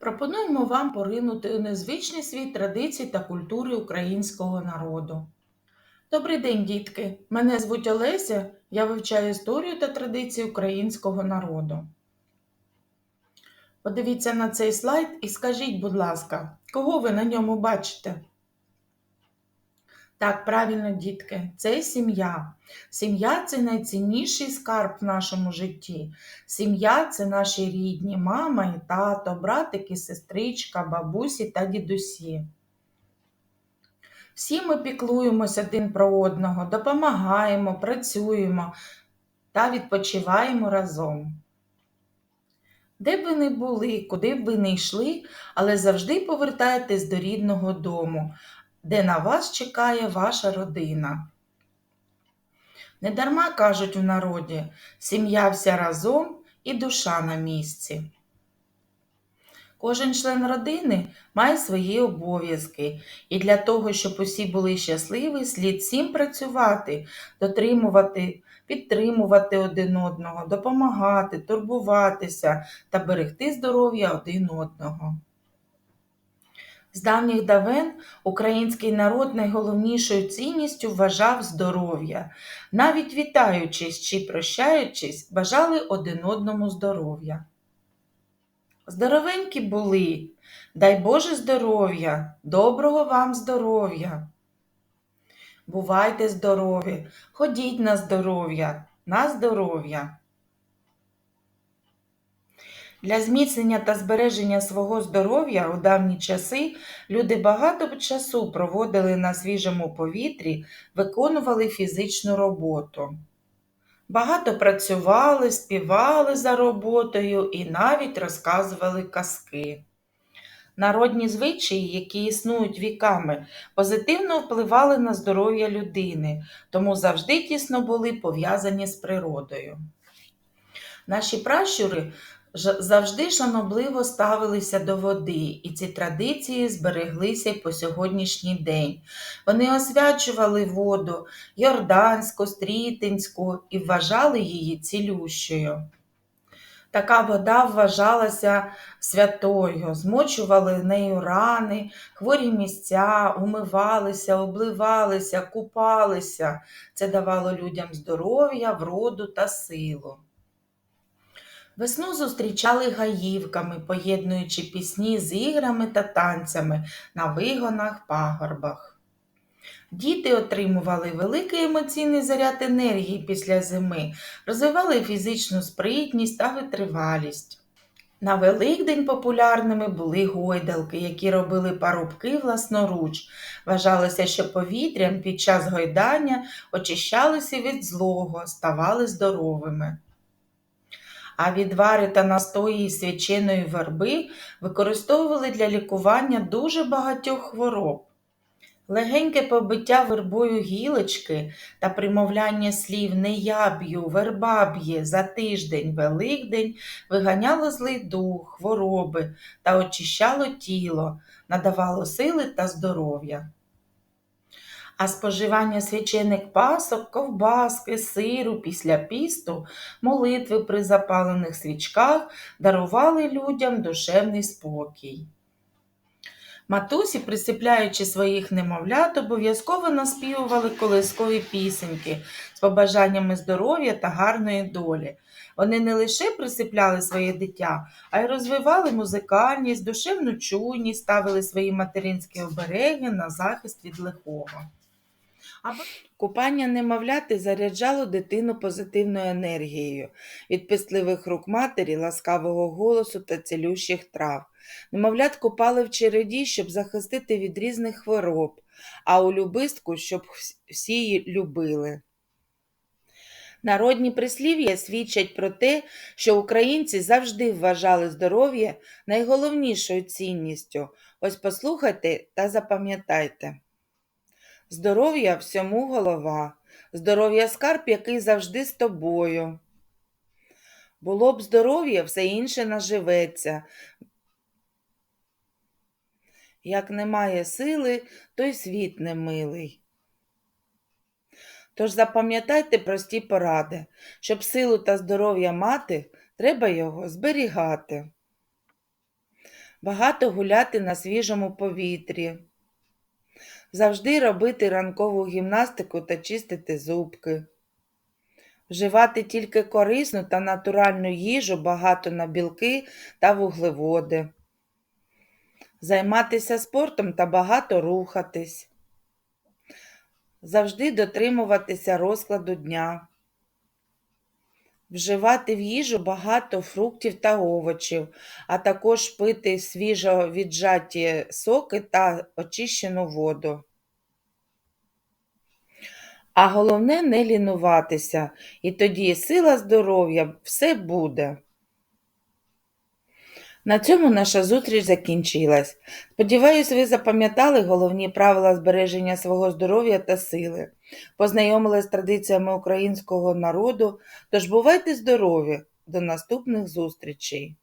Пропонуємо вам поринути у незвичний світ традицій та культури українського народу. Добрий день, дітки! Мене звуть Олеся, я вивчаю історію та традиції українського народу. Подивіться на цей слайд і скажіть, будь ласка, кого ви на ньому бачите? Так, правильно, дітки, це сім'я. Сім'я це найцінніший скарб в нашому житті. Сім'я це наші рідні, мама і тато, братики, сестричка, бабусі та дідусі. Всі ми піклуємося один про одного, допомагаємо, працюємо та відпочиваємо разом. Де б ви не були, куди б ви не йшли, але завжди повертайтесь до рідного дому, де на вас чекає ваша родина. Недарма кажуть в народі сім'я вся разом і душа на місці. Кожен член родини має свої обов'язки, і для того, щоб усі були щасливі, слід всім працювати, дотримувати, підтримувати один одного, допомагати, турбуватися та берегти здоров'я один одного. З давніх давен український народ найголовнішою цінністю вважав здоров'я. Навіть вітаючись чи прощаючись, бажали один одному здоров'я. Здоровенькі були, дай Боже здоров'я, доброго вам здоров'я. Бувайте здорові, ходіть на здоров'я, на здоров'я. Для зміцнення та збереження свого здоров'я у давні часи люди багато часу проводили на свіжому повітрі, виконували фізичну роботу. Багато працювали, співали за роботою і навіть розказували казки. Народні звичаї, які існують віками, позитивно впливали на здоров'я людини, тому завжди тісно були пов'язані з природою. Наші пращури завжди шанобливо ставилися до води, і ці традиції збереглися й по сьогоднішній день. Вони освячували воду Йорданську, Стрітинську і вважали її цілющою. Така вода вважалася святою, змочували нею рани, хворі місця, умивалися, обливалися, купалися. Це давало людям здоров'я, вроду та силу. Весну зустрічали гаївками, поєднуючи пісні з іграми та танцями на вигонах, пагорбах. Діти отримували великий емоційний заряд енергії після зими, розвивали фізичну спритність та витривалість. На Великдень популярними були гойдалки, які робили парубки власноруч. Вважалося, що повітрям під час гойдання очищалися від злого, ставали здоровими. А відвари та настої свяченої верби використовували для лікування дуже багатьох хвороб. Легеньке побиття вербою гілочки та примовляння слів не я б'ю, верба б'є за тиждень, великдень виганяло злий дух, хвороби та очищало тіло, надавало сили та здоров'я. А споживання свячених пасок, ковбаски, сиру після пісту, молитви при запалених свічках дарували людям душевний спокій. Матусі, присипляючи своїх немовлят, обов'язково наспівували колискові пісеньки з побажаннями здоров'я та гарної долі. Вони не лише присипляли своє дитя, а й розвивали музикальність, душевну чуйність, ставили свої материнські обереги на захист від лихого. Купання немовляти заряджало дитину позитивною енергією від писливих рук матері, ласкавого голосу та цілющих трав. Немовлят купали в череді, щоб захистити від різних хвороб, а у любистку, щоб всі її любили. Народні прислів'я свідчать про те, що українці завжди вважали здоров'я найголовнішою цінністю. Ось послухайте та запам'ятайте. Здоров'я всьому голова, здоров'я скарб, який завжди з тобою. Було б здоров'я, все інше наживеться. Як немає сили, то й світ немилий. Тож запам'ятайте прості поради. Щоб силу та здоров'я мати, треба його зберігати. багато гуляти на свіжому повітрі, завжди робити ранкову гімнастику та чистити зубки, вживати тільки корисну та натуральну їжу, багато на білки та вуглеводи, займатися спортом та багато рухатись, завжди дотримуватися розкладу дня. Вживати в їжу багато фруктів та овочів, а також пити свіжо віджаті соки та очищену воду. А головне не лінуватися, і тоді сила здоров'я все буде. На цьому наша зустріч закінчилась. Сподіваюсь, ви запам'ятали головні правила збереження свого здоров'я та сили, познайомились з традиціями українського народу, тож бувайте здорові! До наступних зустрічей!